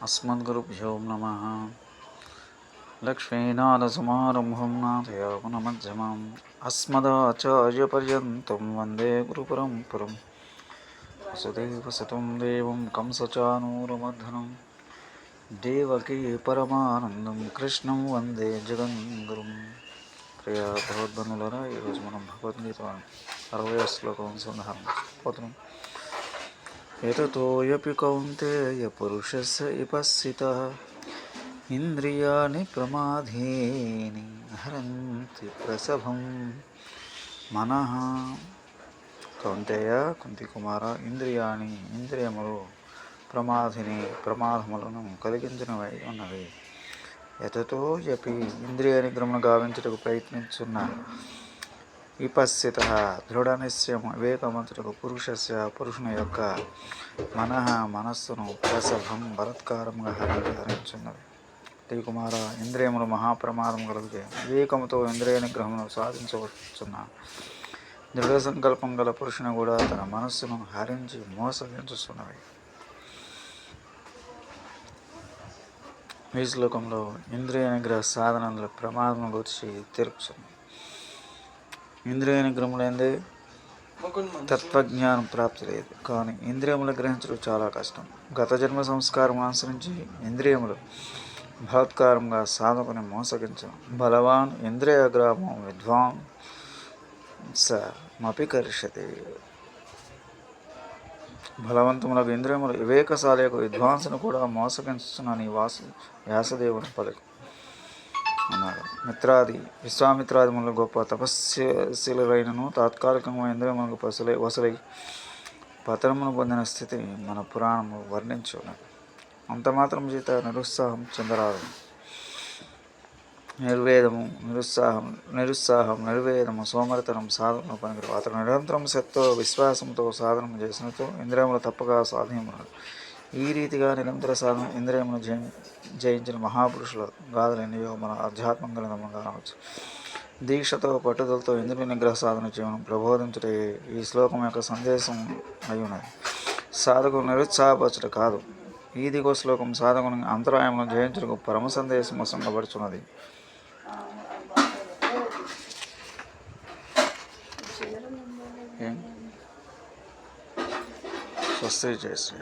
अस्मद्गुरुभ्यो नमः लक्ष्मीनाथसमारम्भं नाथयापनमध्यमाम् अस्मदाचार्यपर्यन्तं वन्दे गुरुपरम्परं वसुदेवसतं देवं कंसचानूरमर्धनं देवकी పరమానందం కృష్ణం వందే జగన్గురుం ప్రియ భగవద్బంధులరా ఈరోజు మనం భగవద్గీత అరవై శ్లోకం సంధానం పోతున్నాం ఎతతోయపి కౌంతేయ పురుషస్య ఇపస్సిత ఇంద్రియాణి ప్రమాధీని హరంతి ప్రసభం మన కౌంతేయ కుంతి కుమార ఇంద్రియాణి ఇంద్రియములు ప్రమాధిని ప్రమాదములను కలిగించినవై ఉన్నవి। ఎతతో యపి ఇంద్రియ నిగ్రమను గావించుటకు ప్రయత్నించున్న విపస్థిత దృఢ నిశ్చయం పురుషస్య పురుషుని యొక్క మనః మనస్సును ప్రసభం బలత్కారంగా హరి హరించున్నది శ్రీ కుమార ఇంద్రియములు మహాప్రమాదం కలిగితే వివేకముతో ఇంద్రియ నిగ్రహమును సాధించవచ్చున్న దృఢ సంకల్పం గల పురుషుని కూడా తన మనస్సును హరించి మోసగించుతున్నవి ఈ శ్లోకంలో ఇంద్రియ నిగ్రహ సాధనల ప్రమాదం గురించి తెలుపుతుంది ఇంద్రియ నిగ్రహములైంది తత్వజ్ఞానం ప్రాప్తి లేదు కానీ ఇంద్రియములు గ్రహించడం చాలా కష్టం. గత జన్మ సంస్కారం అనుసరించి ఇంద్రియములు బలాత్కారంగా సాధకుని మోసగించడం. బలవాన్ ఇంద్రియ గ్రామం విద్వాంస మపి కరిష్యతి బలవంతములకు ఇంద్రియములు వివేకశాలకు విద్వాంసును కూడా మోసగించుతున్న నీ వాసు వ్యాసదేవుని పలుకు. అన్నాడు. మిత్రాది విశ్వామిత్రాది మునులు గొప్ప తపస్శీలులైనను తాత్కాలికంగా ఇంద్రియములకు పసులై వసలై పతనమును పొందిన స్థితి మన పురాణము వర్ణించున్నది అంత మాత్రం చేత నిరుత్సాహం చెందరాదు. నిర్వేదము నిరుత్సాహం నిరుత్సాహం నిర్వేదము సోమరితనం సాధన పనికిరావు. అతను నిరంతరం శక్తితో విశ్వాసంతో సాధన చేసినతో ఇంద్రియములు తప్పగా సాధ్యమన్నాడు ఈ రీతిగా నిరంతర సాధన ఇంద్రియమును జయ జయించిన మహాపురుషుల గాథలు మన ఆధ్యాత్మం గ్రంథము కానవచ్చు దీక్షతో పట్టుదలతో ఇంద్రియ నిగ్రహ సాధన చేయడం ప్రబోధించుటే ఈ శ్లోకం యొక్క సందేశం అయి ఉన్నది. సాధకుడు నిరుత్సాహపరచట కాదు. ఈ దిగో శ్లోకం సాధకుని అంతరాయమును జయించుటకు పరమ సందేశం సంగపడుచున్నది స్వస్తి జయ